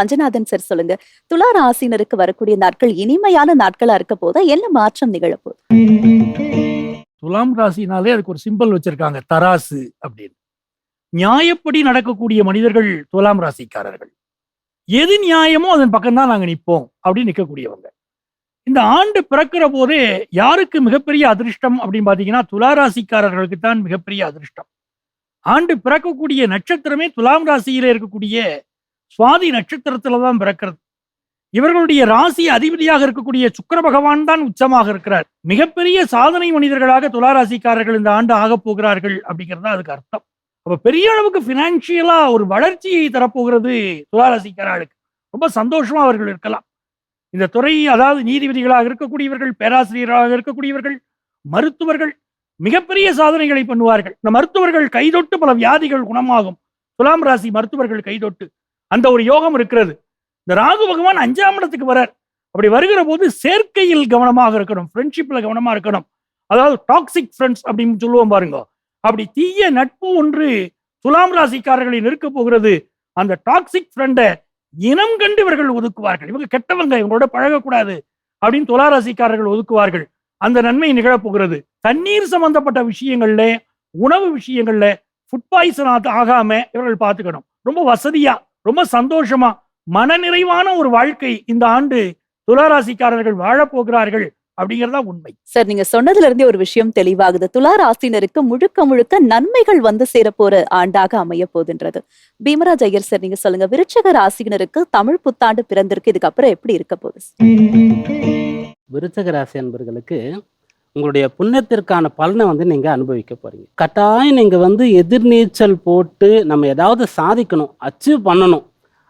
Panchanathan sir சொல்லுங்க. துலா ராசினருக்கு வரக்கூடிய நாட்கள் இனிமையான நாட்களா இருக்க போதா? என்ன மாற்றம் நிகழப்போகுது? துலாம் ராசினாலே அதுக்கு ஒரு சிம்பிள் வச்சிருக்காங்க. தராசு அப்படின்னு. நியாயப்படி நடக்கக்கூடிய மனிதர்கள் துலாம் ராசிக்காரர்கள். எது நியாயமோ அதன் பக்கம்தான் நாங்க நிற்போம் அப்படின்னு நிற்கக்கூடியவங்க இந்த ஆண்டு பிறக்கிற போதே யாருக்கு மிகப்பெரிய அதிர்ஷ்டம் அப்படின்னு பாத்தீங்கன்னா துலா ராசிக்காரர்களுக்கு தான் மிகப்பெரிய அதிர்ஷ்டம். ஆண்டு பிறக்கக்கூடிய நட்சத்திரமே துலாம் ராசியில இருக்கக்கூடிய சுவாதி நட்சத்திரத்துல தான் பிறக்கிறது. இவர்களுடைய ராசி அதிபதியாக இருக்கக்கூடிய சுக்கர பகவான் தான் உச்சமாக இருக்கிறார். மிகப்பெரிய சாதனை மனிதர்களாக துளாராசிக்காரர்கள் இந்த ஆண்டு ஆகப் போகிறார்கள் அப்படிங்கிறது தான் அதுக்கு அர்த்தம். அப்ப பெரிய அளவுக்கு பினான்சியலா ஒரு வளர்ச்சியை தரப்போகிறது துளாராசிக்காரர்களுக்கு. ரொம்ப சந்தோஷமா அவர்கள் இருக்கலாம். இந்த துறை அதாவது நீதிபதிகளாக இருக்கக்கூடியவர்கள் பேராசிரியராக இருக்கக்கூடியவர்கள் மருத்துவர்கள் மிகப்பெரிய சாதனைகளை பண்ணுவார்கள். இந்த மருத்துவர்கள் கைதொட்டு பல வியாதிகள் குணமாகும். துலாம் ராசி மருத்துவர்கள் கைதொட்டு. அந்த ஒரு யோகம் இருக்கிறது. இந்த ராகு பகவான் அஞ்சாம் இடத்துக்கு வரார் அப்படி வருகிற போது சேர்க்கையில் கவனமாக இருக்கணும். ஃப்ரெண்ட்ஷிப்பில் கவனமாக இருக்கணும். அதாவது டாக்ஸிக் ஃப்ரெண்ட்ஸ் அப்படின்னு சொல்லுவோம் பாருங்க. அப்படி தீய நட்பு ஒன்று துலாம் ராசிக்காரர்களை நெருக்க போகிறது. அந்த டாக்ஸிக் ஃப்ரெண்டை இனம் கண்டு இவர்கள் ஒதுக்குவார்கள். இவங்க கெட்டவங்க இவங்களோட பழகக்கூடாது அப்படின்னு துலா ராசிக்காரர்கள் ஒதுக்குவார்கள். அந்த நன்மை நிகழப்போகிறது தண்ணீர் சம்பந்தப்பட்ட விஷயங்கள்ல உணவு விஷயங்கள்ல ஃபுட் பாய்சன் ஆகாம இவர்கள் பார்த்துக்கணும். ரொம்ப வசதியா ரொம்ப சந்தோஷமா மனநிறைவான ஒரு வாழ்க்கை இந்த ஆண்டு துளாராசிக்காரர்கள் வாழப் போகிறார்கள் அப்படிங்கறதா உண்மை. சார் நீங்க சொன்னதுல இருந்தே ஒரு விஷயம் தெளிவாகுது. துலா ராசினருக்கு முழுக்க முழுக்க நன்மைகள் வந்து சேர போற ஆண்டாக அமைய போதுன்றது பீமராஜ் ஐயர் சார் நீங்க சொல்லுங்க. விருச்சக ராசினருக்கு தமிழ் புத்தாண்டு பிறந்திருக்கு. இதுக்கப்புறம் எப்படி இருக்க போகுது? விருச்சக ராசி அன்பர்களுக்கு உங்களுடைய புண்ணியத்திற்கான பலனை வந்து நீங்கள் அனுபவிக்க போறீங்க. கட்டாயம் நீங்கள் வந்து எதிர்நீச்சல் போட்டு நம்ம ஏதாவது சாதிக்கணும் அச்சீவ் பண்ணணும்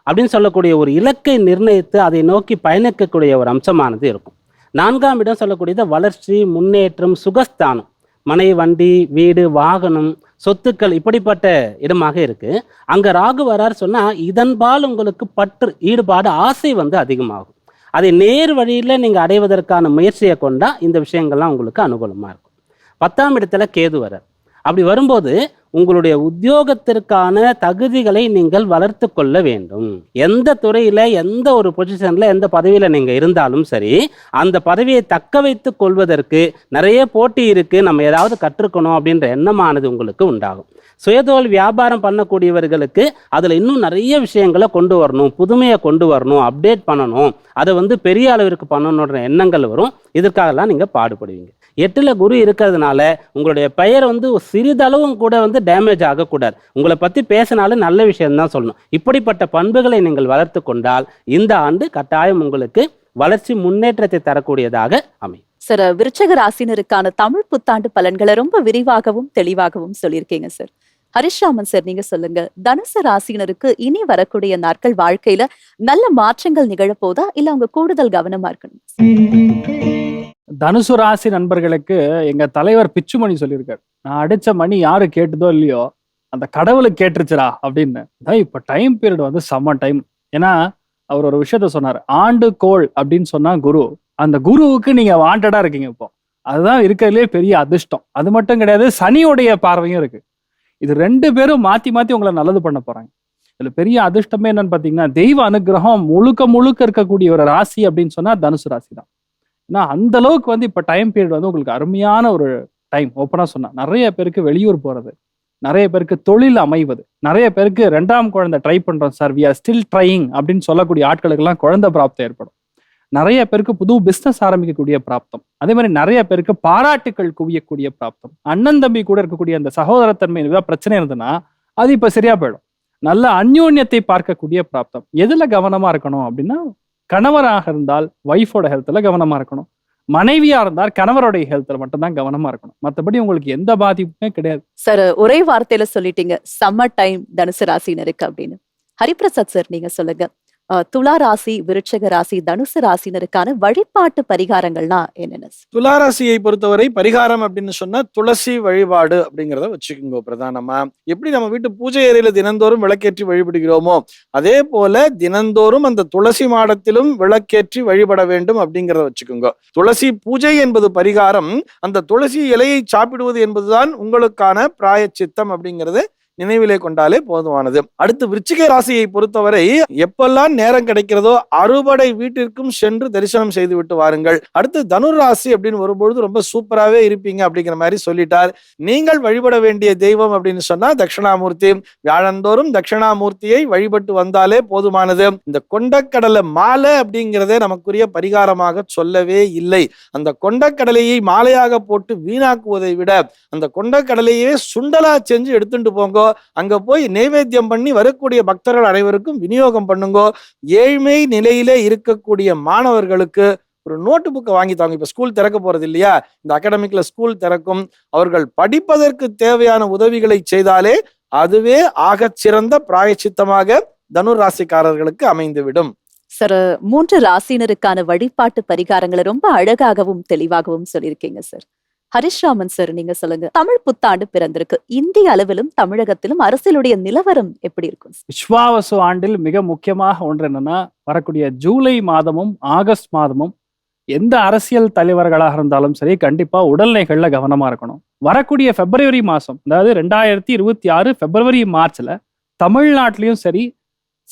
அப்படின்னு சொல்லக்கூடிய ஒரு இலக்கை நிர்ணயித்து அதை நோக்கி பயணிக்கக்கூடிய ஒரு அம்சமானது இருக்கும். நான்காம் இடம் சொல்லக்கூடியது வளர்ச்சி முன்னேற்றம் சுகஸ்தானம். மனை வண்டி வீடு வாகனம் சொத்துக்கள் இப்படிப்பட்ட இடமாக இருக்குது அங்கே ராகு வரார் சொன்னால் இதன்பால் உங்களுக்கு பற்று ஈடுபாடு ஆசை வந்து அதிகமாகும். அதை நேர் வழியில் நீங்கள் அடைவதற்கான முயற்சியை கொண்டால் இந்த விஷயங்கள்லாம் உங்களுக்கு அனுகூலமாக இருக்கும். பத்தாம் இடத்துல கேது வர அப்படி வரும்போது உங்களுடைய உத்தியோகத்திற்கான தகுதிகளை நீங்கள் வளர்த்து கொள்ள வேண்டும். எந்த துறையில் எந்த ஒரு பொசிஷனில் எந்த பதவியில் நீங்கள் இருந்தாலும் சரி அந்த பதவியை தக்க வைத்து கொள்வதற்கு நிறைய போட்டி இருக்கு. நம்ம ஏதாவது கற்றுக்கணும் அப்படின்ற எண்ணமானது உங்களுக்கு உண்டாகும். சுயதொழில் வியாபாரம் பண்ணக்கூடியவர்களுக்கு அதில் இன்னும் நிறைய விஷயங்களை கொண்டு வரணும் புதுமையை கொண்டு வரணும் அப்டேட் பண்ணணும். அதை வந்து பெரிய அளவிற்கு பண்ணணுன்ற எண்ணங்கள் வரும். இதற்காகலாம் நீங்கள் பாடுபடுவீங்க. எட்டில் குரு இருக்கிறதுனால உங்களுடைய பெயர் வந்து சிறிதளவும் கூட வந்து டேமேஜ் ஆகக்கூடாது. உங்களை பற்றி பேசினாலும் நல்ல விஷயம்தான் சொல்லணும். இப்படிப்பட்ட பண்புகளை நீங்கள் வளர்த்து கொண்டால் இந்த ஆண்டு கட்டாயம் உங்களுக்கு வளர்ச்சி முன்னேற்றத்தை தரக்கூடியதாக அமையும். சார் விருச்சக ராசினருக்கான தமிழ் புத்தாண்டு பலன்களை ரொம்ப விரிவாகவும் தெளிவாகவும் சொல்லியிருக்கீங்க சார். ஹரிஷ்ராமன் சார் நீங்க சொல்லுங்க. தனுசு ராசியினருக்கு இனி வரக்கூடிய நாட்கள் வாழ்க்கையில நல்ல மாற்றங்கள் நிகழப்போதா? இல்ல அவங்க கூடுதல் கவனமா இருக்கணும்? தனுசு ராசி நண்பர்களுக்கு எங்க தலைவர் பிச்சுமணி சொல்லியிருக்காரு. நான் அடிச்ச மணி யாரு கேட்டுதோ இல்லையோ அந்த கடவுளுக்கு கேட்டுருச்சுடா அப்படின்னு. அதான் இப்ப டைம் பீரியட் வந்து செம்ம டைம் ஏன்னா அவர் ஒரு விஷயத்த சொன்னார். ஆண்டு கோள் அப்படின்னு சொன்னா குரு. அந்த குருவுக்கு நீங்க வாண்டடா இருக்கீங்க இப்போ. அதுதான் இருக்கிறதுலே பெரிய அதிர்ஷ்டம். அது மட்டும் கிடையாது சனியுடைய பார்வையும் இருக்கு. இது ரெண்டு பேரும் மாத்தி மாத்தி உங்களை நல்லது பண்ண போறாங்க. இதுல பெரிய அதிர்ஷ்டமே என்னன்னு பாத்தீங்கன்னா தெய்வ அனுகிரகம் முழுக்க முழுக்க இருக்கக்கூடிய ஒரு ராசி அப்படின்னு சொன்னா தனுசு ராசி தான் ஏன்னா அந்த அளவுக்கு வந்து இப்ப டைம் பீரியட் வந்து உங்களுக்கு அருமையான ஒரு டைம் ஓப்பனா சொன்னா நிறைய பேருக்கு வெளியூர் போறது நிறைய பேருக்கு தொழில் அமைவது நிறைய பேருக்கு ரெண்டாம் குழந்தை ட்ரை பண்றோம் sir we are still trying அப்படின்னு சொல்லக்கூடிய ஆட்களுக்கெல்லாம் குழந்தை பிராப்தம் ஏற்படும். நிறைய பேருக்கு புது பிசினஸ் ஆரம்பிக்கக்கூடிய பிராப்தம். அதே மாதிரி நிறைய பேருக்கு பாராட்டுக்கள் குவியக்கூடிய பிராப்தம். அண்ணன் தம்பி கூட இருக்கக்கூடிய அந்த சகோதரத்தன்மை ஏதாவது பிரச்சனை இருந்ததுன்னா அது இப்ப சரியா போயிடும். நல்ல அந்யோன்யத்தை பார்க்கக்கூடிய பிராப்தம். எதுல கவனமா இருக்கணும் அப்படின்னா கணவராக இருந்தால் ஒய்ஃபோட ஹெல்த்ல கவனமா இருக்கணும். மனைவியா இருந்தால் கணவருடைய ஹெல்த்ல மட்டும்தான் கவனமா இருக்கணும். மற்றபடி உங்களுக்கு எந்த பாதிப்புமே கிடையாது. சார் ஒரே வார்த்தையில சொல்லிட்டீங்க. சம்மர் டைம் தனுசு ராசினருக்கு அப்படின்னு. ஹரிபிரசாத் சார் நீங்க சொல்லுங்க. துலா ராசி விருட்சக ராசி தனுசு ராசினருக்கான வழிபாட்டு பரிகாரங்கள்னா என்னென்ன? துலா ராசியை பொறுத்தவரை பரிகாரம் அப்படின்னு சொன்னா துளசி வழிபாடு அப்படிங்கிறத வச்சுக்கோங்க பிரதானமா. எப்படி நம்ம வீட்டு பூஜை அறையில தினந்தோறும் விளக்கேற்றி வழிபடுகிறோமோ அதே போல தினந்தோறும் அந்த துளசி மாடத்திலும் விளக்கேற்றி வழிபட வேண்டும் அப்படிங்கிறத வச்சுக்கோங்க. துளசி பூஜை என்பது பரிகாரம் அந்த துளசி இலையை சாப்பிடுவது என்பதுதான் உங்களுக்கான பிராயச்சித்தம் அப்படிங்கிறது நினைவிலே கொண்டாலே போதுமானது. அடுத்து விருச்சிகை ராசியை பொறுத்தவரை எப்பெல்லாம் நேரம் கிடைக்கிறதோ அறுபடை வீட்டிற்கும் சென்று தரிசனம் செய்து விட்டு வாருங்கள். அடுத்து தனுர் ராசி அப்படின்னு வரும்பொழுது ரொம்ப சூப்பராகவே இருப்பீங்க அப்படிங்கிற மாதிரி சொல்லிட்டார். நீங்கள் வழிபட வேண்டிய தெய்வம் அப்படின்னு சொன்னா தட்சிணாமூர்த்தி. வியாழந்தோறும் தட்சிணாமூர்த்தியை வழிபட்டு வந்தாலே போதுமானது. இந்த கொண்டக்கடலை மாலை அப்படிங்கிறதே நமக்குரிய பரிகாரமாக சொல்லவே இல்லை. அந்த கொண்டக்கடலையை மாலையாக போட்டு வீணாக்குவதை விட அந்த கொண்டக்கடலையே சுண்டலா செஞ்சு எடுத்துட்டு போங்கோ. அங்க போய் நைவேத்தியம் பண்ணி வரக்கூடிய பக்தர்கள் அனைவருக்கும் விநியோகம் பண்ணுங்கோ. ஏழ்மை நிலையிலே இருக்கக்கூடிய மாணவர்களுக்கு ஒரு நோட்டு புக்கை வாங்கி தாங்க. இப்போ ஸ்கூல் திறக்க போகிறது இல்லையா? இந்த அகாடமிக்கில் ஸ்கூல் திறக்கும். அவர்கள் படிப்பதற்கு தேவையான உதவிகளை செய்தாலே அதுவே ஆகச் சிறந்த பிராயச்சித்தமாக தனு ராசிக்காரர்களுக்கு அமைந்துவிடும். சார் மூன்று ராசினருக்கான வழிபாட்டு பரிகாரங்களை ரொம்ப அழகாகவும் தெளிவாகவும் சொல்லியிருக்கீங்க சார். ஹரிஷ்ராமன் சார் நீங்க சொல்லுங்க. தமிழ் புத்தாண்டு பிறந்திருக்கு. இந்திய அளவிலும் தமிழகத்திலும் அரசியலுடைய நிலவரம் எப்படி இருக்கும்? விஸ்வாவசு ஆண்டில் மிக முக்கியமாக ஒன்று என்னன்னா வரக்கூடிய ஜூலை மாதமும் ஆகஸ்ட் மாதமும் எந்த அரசியல் தலைவர்களாக இருந்தாலும் சரி கண்டிப்பா உடல்நிலைகள்ல கவனமா இருக்கணும். வரக்கூடிய பிப்ரவரி மாசம் அதாவது ரெண்டாயிரத்தி இருபத்தி ஆறு பிப்ரவரி மார்ச்ல தமிழ்நாட்டிலையும் சரி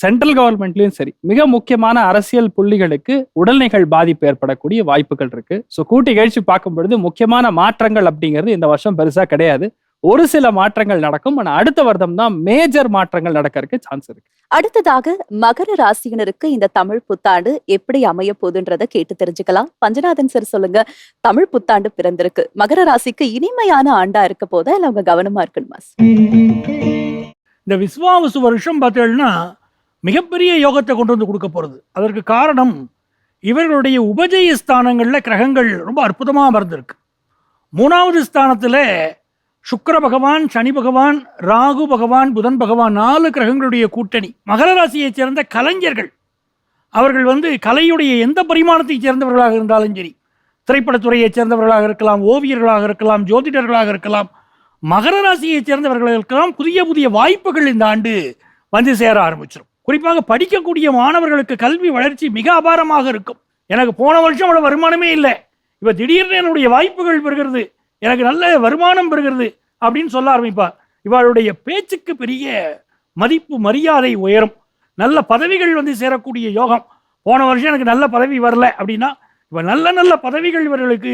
சென்ட்ரல் கவர்மெண்ட்லயும் சரி மிக முக்கியமான அரசியல் புள்ளிகளுக்கு உடல்நிலைகள் பாதிப்பு ஏற்படக்கூடிய வாய்ப்புகள் இருக்கு. ஸோ கூட்டி கழிச்சு பார்க்கும் பொழுது முக்கியமான மாற்றங்கள் அப்படிங்கிறது இந்த வருஷம் பெருசா கிடையாது. ஒரு சில மாற்றங்கள் நடக்கும். ஆனா அடுத்த வருடம் தான் மேஜர் மாற்றங்கள் நடக்கிறதுக்கு சான்ஸ் இருக்கு. அடுத்ததாக மகர ராசியினருக்கு இந்த தமிழ் புத்தாண்டு எப்படி அமைய போகுதுன்றத கேட்டு தெரிஞ்சுக்கலாம். பஞ்சநாதன் சார் சொல்லுங்க தமிழ் புத்தாண்டு பிறந்திருக்கு. மகர ராசிக்கு இனிமையான ஆண்டா இருக்க போதா? இல்ல அவங்க கவனமா இருக்கணுமா? இந்த விஸ்வாவசு வருஷம் பார்த்தீங்கன்னா மிகப்பெரிய யோகத்தை கொண்டு வந்து கொடுக்க போகிறது அதற்கு காரணம் இவர்களுடைய உபஜய ஸ்தானங்களில் கிரகங்கள் ரொம்ப அற்புதமாக அமர்ந்திருக்கு. மூணாவது ஸ்தானத்தில் சுக்கர பகவான் சனி பகவான் ராகு பகவான் புதன் பகவான் நாலு கிரகங்களுடைய கூட்டணி. மகர ராசியைச் சேர்ந்த கலைஞர்கள். அவர்கள் வந்து கலையுடைய எந்த பரிமாணத்தைச் சேர்ந்தவர்களாக இருந்தாலும் சரி திரைப்படத்துறையைச் சேர்ந்தவர்களாக இருக்கலாம் ஓவியர்களாக இருக்கலாம் ஜோதிடர்களாக இருக்கலாம் மகர ராசியைச் சேர்ந்தவர்களுக்கெல்லாம் புதிய புதிய வாய்ப்புகள் இந்த ஆண்டு வந்து சேர ஆரம்பிச்சிடும் குறிப்பாக படிக்கக்கூடிய மாணவர்களுக்கு கல்வி வளர்ச்சி மிக அபாரமாக இருக்கும். எனக்கு போன வருஷம் அவ்வளோ வருமானமே இல்லை. இப்போ திடீர்னு என்னுடைய வாய்ப்புகள் பெறுகிறது. எனக்கு நல்ல வருமானம் பெறுகிறது அப்படின்னு சொல்ல ஆரம்பிப்பார். இவருடைய பேச்சுக்கு பெரிய மதிப்பு மரியாதை உயரும். நல்ல பதவிகள் வந்து சேரக்கூடிய யோகம். போன வருஷம் எனக்கு நல்ல பதவி வரல அப்படின்னா இப்போ நல்ல நல்ல பதவிகள் இவர்களுக்கு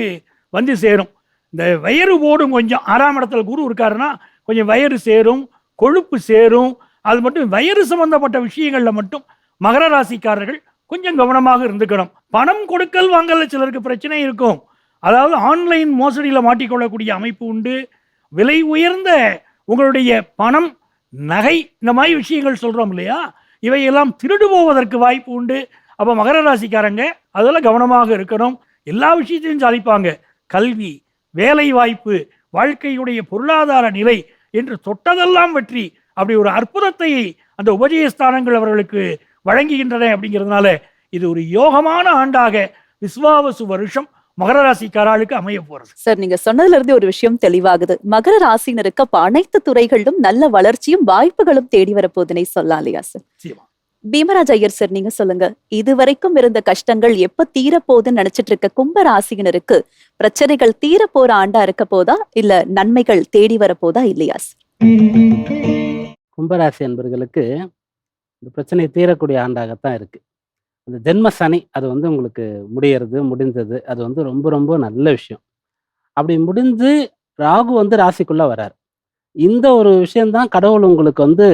வந்து சேரும். இந்த வயறு ஓடும் கொஞ்சம். ஆறாம் இடத்துல குரு இருக்காருன்னா கொஞ்சம் வயறு சேரும் கொழுப்பு சேரும் அது மட்டும் வயறு சம்பந்தப்பட்ட விஷயங்களில் மட்டும் மகர ராசிக்காரர்கள் கொஞ்சம் கவனமாக இருந்துக்கணும். பணம் கொடுக்கல் வாங்கல சிலருக்கு பிரச்சனை இருக்கும். அதாவது ஆன்லைன் மோசடியில் மாட்டிக்கொள்ளக்கூடிய அமைப்பு உண்டு. விலை உயர்ந்த உங்களுடைய பணம் நகை இந்த மாதிரி விஷயங்கள் சொல்கிறோம் இல்லையா? இவையெல்லாம் திருடு போவதற்கு வாய்ப்பு உண்டு. அப்போ மகர ராசிக்காரங்க அதெல்லாம் கவனமாக இருக்கணும். எல்லா விஷயத்தையும் சாதிப்பாங்க. கல்வி வேலை வாய்ப்பு வாழ்க்கையுடைய பொருளாதார நிலை என்று தொட்டதெல்லாம் வெற்றி. அப்படி ஒரு அற்புதத்தை அந்த உபஜயஸ்தானங்கள் அவர்களுக்கு வழங்குகின்றன அப்படிங்கிறதுனால இது ஒரு யோகமான ஆண்டாக விஸ்வாவசு வருஷம் மகர ராசிக்காராளுக்கு அமைய போறது. சார் நீங்க சொன்னதுல இருந்து ஒரு விஷயம் தெளிவாகுது. மகர ராசினருக்கு அப்ப அனைத்து துறைகளிலும் நல்ல வளர்ச்சியும் வாய்ப்புகளும் தேடி வரப்போதுனே சொல்லலாம் இல்லையா சார். பீமராஜ் ஐயர் சார் நீங்க சொல்லுங்க. இதுவரைக்கும் இருந்த கஷ்டங்கள் எப்ப தீரப்போகுதுன்னு நினைச்சிட்டு இருக்க கும்ப ராசியினருக்கு பிரச்சனைகள் தீர போற ஆண்டா இருக்க போதா? இல்ல நன்மைகள் தேடி வரப்போதா இல்லையா சார்? கும்பராசி என்பர்களுக்கு இந்த பிரச்சனை தீரக்கூடிய ஆண்டாகத்தான் இருக்குது அந்த ஜென்ம சனி அது வந்து உங்களுக்கு முடியறது முடிந்தது அது வந்து ரொம்ப ரொம்ப நல்ல விஷயம். அப்படி முடிஞ்சு ராகு வந்து ராசிக்குள்ளே வரார். இந்த ஒரு விஷயம்தான் கடவுள் உங்களுக்கு வந்து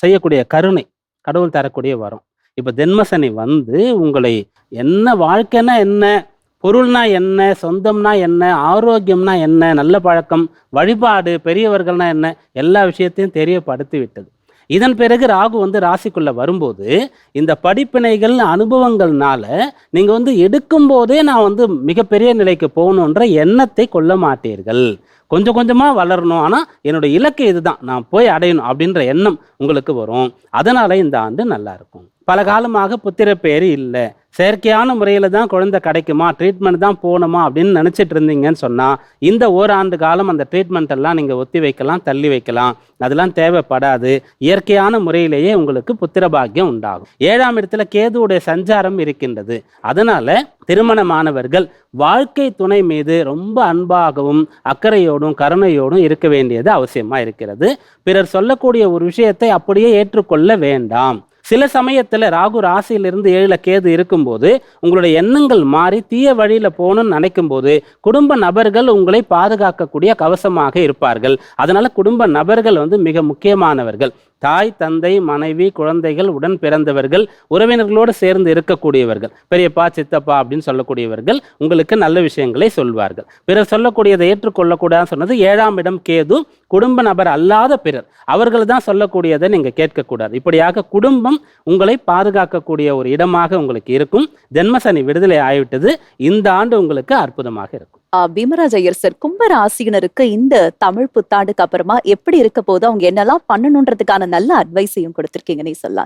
செய்யக்கூடிய கருணை கடவுள் தரக்கூடிய வரம். இப்போ ஜென்ம சனி வந்து உங்களை என்ன வாழ்க்கைன்னா என்ன பொருள்னா என்ன சொந்தம்னா என்ன ஆரோக்கியம்னா என்ன நல்ல பழக்கம் வழிபாடு பெரியவர்கள்னா என்ன எல்லா விஷயத்தையும் தெரியப்படுத்தி விட்டது. இதன் பிறகு ராகு வந்து ராசிக்குள்ளே வரும்போது இந்த படிப்பினைகள் அனுபவங்கள்னால நீங்கள் வந்து எடுக்கும் போதே நான் வந்து மிகப்பெரிய நிலைக்கு போகணுன்ற எண்ணத்தை கொள்ள மாட்டீர்கள். கொஞ்சம் கொஞ்சமாக வளரணும். ஆனால் என்னோட இலக்கு இதுதான். நான் போய் அடையணும் அப்படின்ற எண்ணம் உங்களுக்கு வரும். அதனால இந்த ஆண்டு நல்லா இருக்கும். பல காலமாக புத்திர பேர் இல்லை. செயற்கையான முறையில் தான் குழந்தை கிடைக்குமா? ட்ரீட்மெண்ட் தான் போகணுமா அப்படின்னு நினச்சிட்டு இருந்தீங்கன்னு சொன்னால் இந்த ஓராண்டு காலம் அந்த ட்ரீட்மெண்ட் எல்லாம் நீங்கள் ஒத்தி வைக்கலாம் தள்ளி வைக்கலாம். அதெல்லாம் தேவைப்படாது. இயற்கையான முறையிலேயே உங்களுக்கு புத்திரபாகியம் உண்டாகும். ஏழாம் இடத்துல கேதுவுடைய சஞ்சாரம் இருக்கின்றது. அதனால திருமணமானவர்கள் வாழ்க்கை துணை மீது ரொம்ப அன்பாகவும் அக்கறையோடும் கருணையோடும் இருக்க வேண்டியது அவசியமாக இருக்கிறது. பிறர் சொல்லக்கூடிய ஒரு விஷயத்தை அப்படியே ஏற்றுக்கொள்ள வேண்டாம். சில சமயத்தில் ராகு ராசியிலிருந்து ஏழில் கேது இருக்கும்போது உங்களுடைய எண்ணங்கள் மாறி தீய வழியில் போகணும்னு நினைக்கும் போது குடும்ப நபர்கள் உங்களை பாதுகாக்கக்கூடிய கவசமாக இருப்பார்கள். அதனால குடும்ப நபர்கள் வந்து மிக முக்கியமானவர்கள். தாய் தந்தை மனைவி குழந்தைகள் உடன் பிறந்தவர்கள் உறவினர்களோடு சேர்ந்து இருக்கக்கூடியவர்கள் பெரியப்பா சித்தப்பா அப்படின்னு சொல்லக்கூடியவர்கள் உங்களுக்கு நல்ல விஷயங்களை சொல்வார்கள். பிறர் சொல்லக்கூடியதை ஏற்றுக்கொள்ளக்கூடாதுன்னு சொன்னது ஏழாம் இடம் கேது குடும்ப நபர் அல்லாத பிறர். அவர்கள் தான் சொல்லக்கூடியதை நீங்கள் கேட்கக்கூடாது. இப்படியாக குடும்பம் உங்களை பாதுகாக்கக்கூடிய ஒரு இடமாக உங்களுக்கு இருக்கும். ஜென்மசனி விடுதலை ஆகிவிட்டது. இந்த ஆண்டு உங்களுக்கு அற்புதமாக இருக்கும். பீமராஜ் ஐயர் சார் கும்பராசியினருக்கு இந்த தமிழ் புத்தாண்டுக்கு அப்புறமா எப்படி இருக்க போது அவங்க என்னெல்லாம் பண்ணணுன்றதுக்கான நல்ல அட்வைஸையும் கொடுத்திருக்கீங்க நீ சொல்லலாம்.